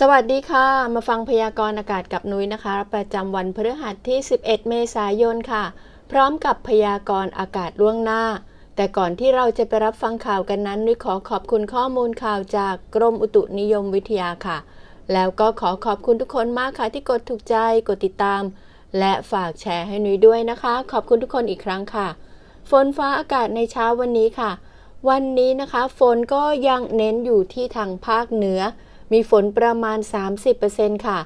สวัสดีค่ะ มาฟังพยากรณ์อากาศกับนุ้ยนะคะ ประจำวันพฤหัสที่ 11 เมษายนค่ะ พร้อมกับพยากรณ์อากาศล่วงหน้า แต่ก่อนที่เราจะไปรับฟังข่าวกันนั้นนุ้ยขอขอบคุณข้อมูลข่าวจากกรมอุตุนิยมวิทยาค่ะ แล้วก็ขอขอบคุณทุกคนมากค่ะที่กดถูกใจกดติดตาม และฝากแชร์ให้นุ้ยด้วยนะคะ ขอบคุณทุกคนอีกครั้งค่ะ ฝนฟ้าอากาศในเช้าวันนี้ค่ะ วันนี้นะคะ ฝนก็ยังเน้นอยู่ที่ทางภาคเหนือ มีฝนประมาณ 30%ค่ะ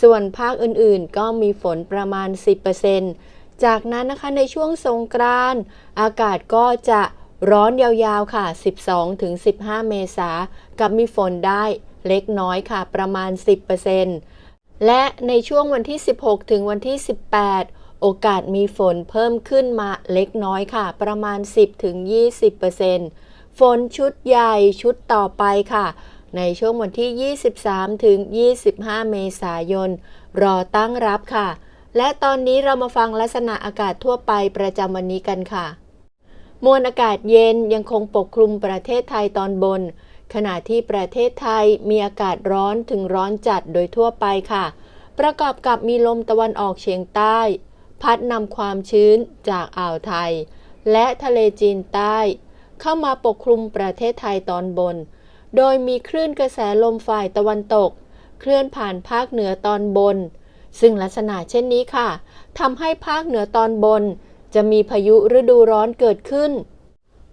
ส่วนภาคอื่นๆ ก็มีฝนประมาณ 10%จากนั้นนะคะในช่วงสงกรานต์อากาศก็จะร้อนยาวๆค่ะ 12-15 เมษากับมีฝนได้เล็กน้อยค่ะ ประมาณ 10%และในช่วงวันที่ 16 ถึงวันที่ 18 โอกาสมีฝนเพิ่มขึ้นมาเล็กน้อยค่ะ ประมาณ 10-20%ฝนชุดใหญ่ชุดต่อไปค่ะ ในช่วงวันที่ 23 ถึง 25 เมษายน รอตั้งรับค่ะ และตอนนี้เรามาฟังลักษณะอากาศทั่วไปประจำวันนี้กันค่ะ มวลอากาศเย็นยังคงปกคลุมประเทศไทยตอนบน ขณะที่ประเทศไทยมีอากาศร้อนถึงร้อนจัดโดยทั่วไปค่ะ ประกอบกับมีลมตะวันออกเฉียงใต้ พัดนำความชื้นจากอ่าวไทย และทะเลจีนใต้ เข้ามาปกคลุมประเทศไทยตอนบน โดยมีคลื่นกระแสลมฝ่ายตะวันตก เคลื่อนผ่านภาคเหนือตอนบน ซึ่งลักษณะเช่นนี้ค่ะทำให้ภาคเหนือตอนบน จะมีพายุฤดูร้อนเกิดขึ้น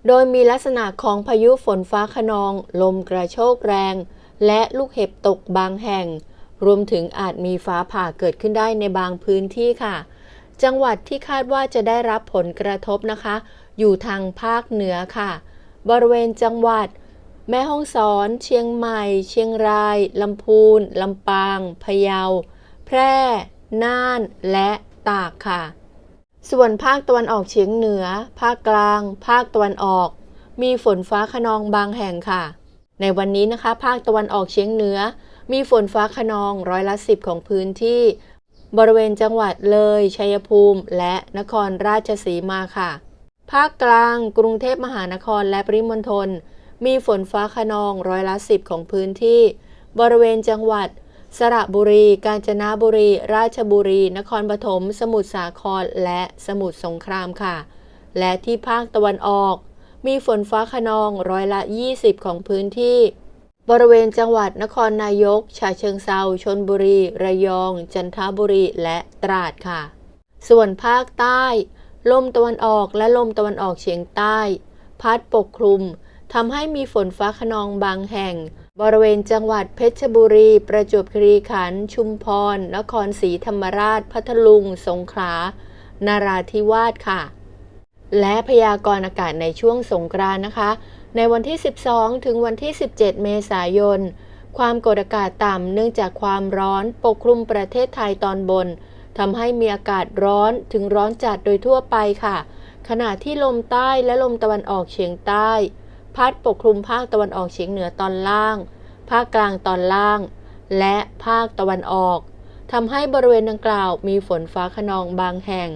โดยมีลักษณะของพายุฝนฟ้าขนอง ลมกระโชกแรง และลูกเห็บตกบางแห่ง รวมถึงอาจมีฟ้าผ่าเกิดขึ้นได้ในบางพื้นที่ค่ะ จังหวัดที่คาดว่าจะได้รับผลกระทบนะคะ อยู่ทางภาคเหนือค่ะ บริเวณจังหวัด แม่ฮ่องสอน เชียงใหม่ เชียงราย ลำพูน ลำปาง พะเยา แพร่ น่าน และตากค่ะ ส่วนภาคตะวันออกเฉียงเหนือ ภาคกลาง ภาคตะวันออก มีฝนฟ้าขนองบางแห่งค่ะ ในวันนี้นะคะ ภาคตะวันออกเฉียงเหนือ มีฝนฟ้าขนองร้อยละสิบของพื้นที่ บริเวณจังหวัดเลย ชัยภูมิ และนครราชสีมาค่ะ ภาคกลาง กรุงเทพมหานครและปริมณฑล มีฝนฟ้าขนองร้อยละสิบของพื้นที่ บริเวณจังหวัด สระบุรี กาญจนบุรี ราชบุรี นครปฐม สมุทรสาคร และสมุทรสงครามค่ะ และที่ภาคตะวันออก มีฝนฟ้าขนองร้อยละ 20 ของพื้นที่ บริเวณจังหวัดนครนายก ฉะเชิงเซา ชนบุรี ระยอง จันทบุรี และตราดค่ะ ส่วนภาคใต้ ลมตะวันออกและลมตะวันออกเฉียงใต้ พัดปกคลุม ทำให้มีฝนฟ้าขนองบางแห่ง บริเวณจังหวัดเพชรบุรี ประจวบคีรีขันธ์ชุมพร นครศรีธรรมราช พัทลุง สงขลานาราธิวาสค่ะ และพยากรณ์อากาศในช่วงสงกรานต์นะคะ ในวันที่ 12 ถึงวันที่ 17 เมษายน ความกดอากาศต่ำเนื่องจากความร้อนปกคลุมประเทศไทยตอนบนทำให้มีอากาศร้อนถึงร้อนจัดโดยทั่วไปค่ะ ขณะที่ลมใต้และลมตะวันออกเฉียงใต้ พัดปกคลุมภาคตะวันออกเฉียงเหนือตอนล่าง ภาคกลางตอนล่าง และภาคตะวันออกทำให้บริเวณดังกล่าวมีฝนฟ้าขนองบางแห่ง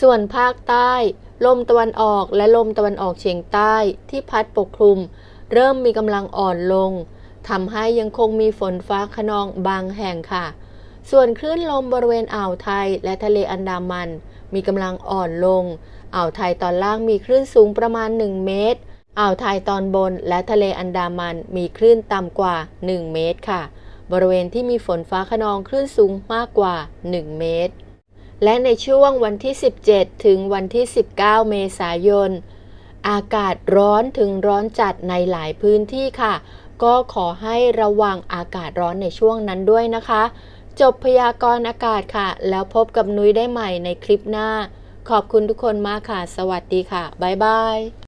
ส่วนภาคใต้ ลมตะวันออกและลมตะวันออกเฉียงใต้ที่พัดปกคลุม เริ่มมีกำลังอ่อนลงทำให้ยังคงมีฝนฟ้าขนองบางแห่งค่ะ ส่วนคลื่นลมบริเวณอ่าวไทยและทะเลอันดามัน มีกำลังอ่อนลง อ่าวไทยตอนล่างมีคลื่นสูงประมาณ 1 เมตร อ่าวไทยตอนบนและทะเลอันดามันมีคลื่นต่ำกว่า 1 เมตรค่ะ บริเวณที่มีฝนฟ้าขนองคลื่นสูงมากกว่า 1 เมตร และในช่วงวันที่ 17 ถึงวันที่ 19 เมษายน อากาศร้อนถึงร้อนจัดในหลายพื้นที่ค่ะ ก็ขอให้ระวังอากาศร้อนในช่วงนั้นด้วยนะคะ จบพยากรณ์อากาศค่ะ แล้วพบกับนุ้ยได้ใหม่ในคลิปหน้า ขอบคุณทุกคนมากค่ะ สวัสดีค่ะ บ๊ายบาย